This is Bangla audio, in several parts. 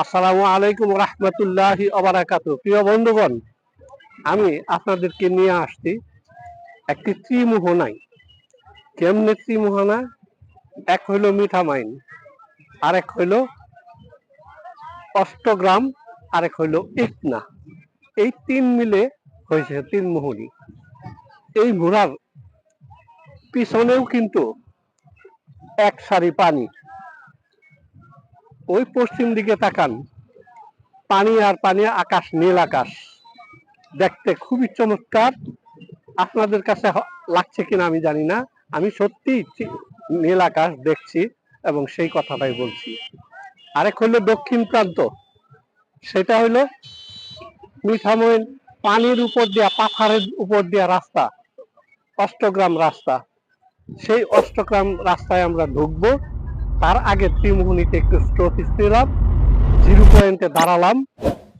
আসসালামু আলাইকুম রহমতুল্লাহ অবরাকাত প্রিয় বন্ধুগণ, আমি আপনাদেরকে নিয়ে আসছি একটি ত্রিমোহনায় কেমনে ত্রিমোহনা এক হইল মিঠা মাইন, আরেক হইল অষ্টগ্রাম, আরেক হইল ইকনা এই তিন মিলে হয়েছে তিন মোহনী এই ঘোড়ার পিছনেও কিন্তু এক সারি পানি। ওই পশ্চিম দিকে তাকান। পানি আর পানি, আকাশ, নীল আকাশ। দেখতে খুবই চমৎকার। আপনাদের কাছে লাগছে কিনা আমি জানি না। আমি সত্যি নীল আকাশ দেখছি এবং সেই কথাটাই বলছি। আরেক হইল দক্ষিণ প্রান্ত। সেটা হইল মিঠামইন পানির উপর দিয়া, পাথারের উপর দিয়া রাস্তা, অষ্টগ্রাম রাস্তা। সেই অষ্টগ্রাম রাস্তায় আমরা ঢুকবো। তার আগে ত্রিমোহনীতে একটু স্টপিস নিলাম জিরো পয়েন্টে দাঁড়ালাম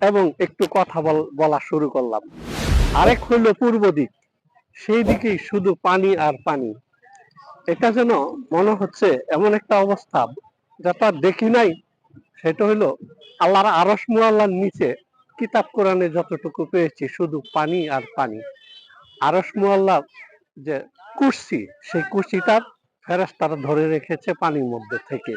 এবং একটু কথা বল- শুরু করলাম। আরেক হইল পূর্ব দিক, সেই দিকেই শুধু পানি আর পানি। এটা যেন মনে হচ্ছে এমন একটা অবস্থা যেটা দেখি নাই, সেটা হইল আল্লাহর আরস মুআল্লার নিচে কিতাব কোরআনে যতটুকু পেয়েছি শুধু পানি আর পানি। আরস মুআল্লার যে কুর্সি, সেই কুর্সিটার ফেরেস্তারা ধরে রেখেছে পানির মধ্যে থেকে।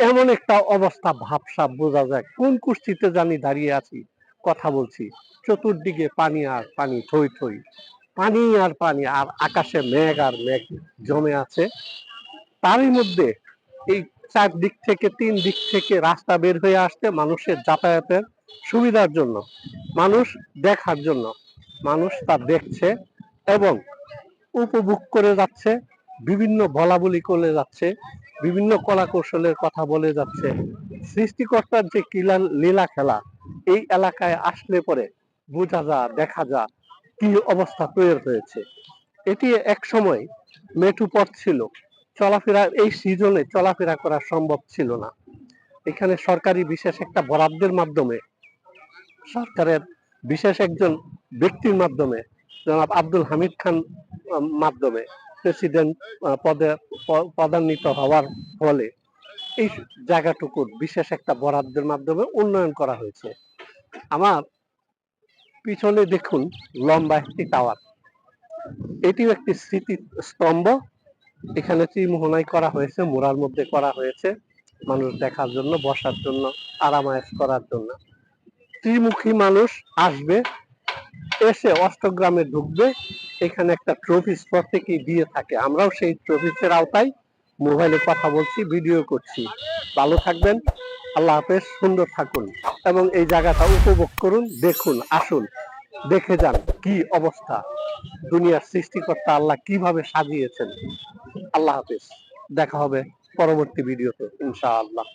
এমন একটা অবস্থা ভাবসাব বোঝা যায়। কোন কুর্সিতে জানি দাঁড়িয়ে আছি, কথা বলছি। চতুর্দিকে পানি আর পানি, থই থই। পানি আর পানি, আর আকাশে মেঘ আর মেঘ জমে আছে। তারই মধ্যে এই চার দিক থেকে, তিন দিক থেকে রাস্তা বের হয়ে আসতে মানুষের যাতায়াতের সুবিধার জন্য, মানুষ দেখার জন্য, মানুষ তা দেখছে এবং উপভোগ করে যাচ্ছে। বিভিন্ন বলাবলি করে যাচ্ছে, বিভিন্ন কলা কৌশলের কথা বলে যাচ্ছে। সৃষ্টিকর্তার যে কিলা লীলা খেলা, এই এলাকায় আসলে পরে বোঝা যা, দেখা যা, কি অবস্থা তৈরি হয়েছে। এটি এক সময় মেঠু পথ ছিল। চলাফেরা, এই সিজনে চলাফেরা করা সম্ভব ছিল না। এখানে সরকারি বিশেষ একটা বরাদ্দের মাধ্যমে, সরকারের বিশেষ একজন ব্যক্তির মাধ্যমে, জনাব আব্দুল হামিদ খান মাধ্যমে প্রেসিডেন্ট পদে পদান্বিত হওয়ার ফলে এই জায়গাটুকুর বিশেষ একটা বরাদ্দের মাধ্যমে উন্নয়ন করা হয়েছে। আমার পিছনে দেখুন লম্বা একটি টাওয়ার। এটিও একটি স্মৃতি স্তম্ভ এখানে ত্রিমোহনায় করা হয়েছে, মোড়ার মধ্যে করা হয়েছে, মানুষ দেখার জন্য, বসার জন্য আরামায়েশ করার জন্য। ত্রিমুখী মানুষ আসবে, এসে অষ্টগ্রামে ঢুকবে এখানে একটা ট্রফিস প্রত্যেকেই দিয়ে থাকে। আমরাও সেই ট্রফিসের আওতায় মোবাইলে কথা বলছি ভিডিও করছি। ভালো থাকবেন, আল্লাহ হাফেজ, সুন্দর থাকুন এবং এই জায়গাটা উপভোগ করুন, দেখুন, আসুন, দেখে যান কি অবস্থা, দুনিয়ার সৃষ্টিকর্তা আল্লাহ কীভাবে সাজিয়েছেন। আল্লাহ হাফেজ, দেখা হবে পরবর্তী ভিডিওতে ইনশাআল্লাহ।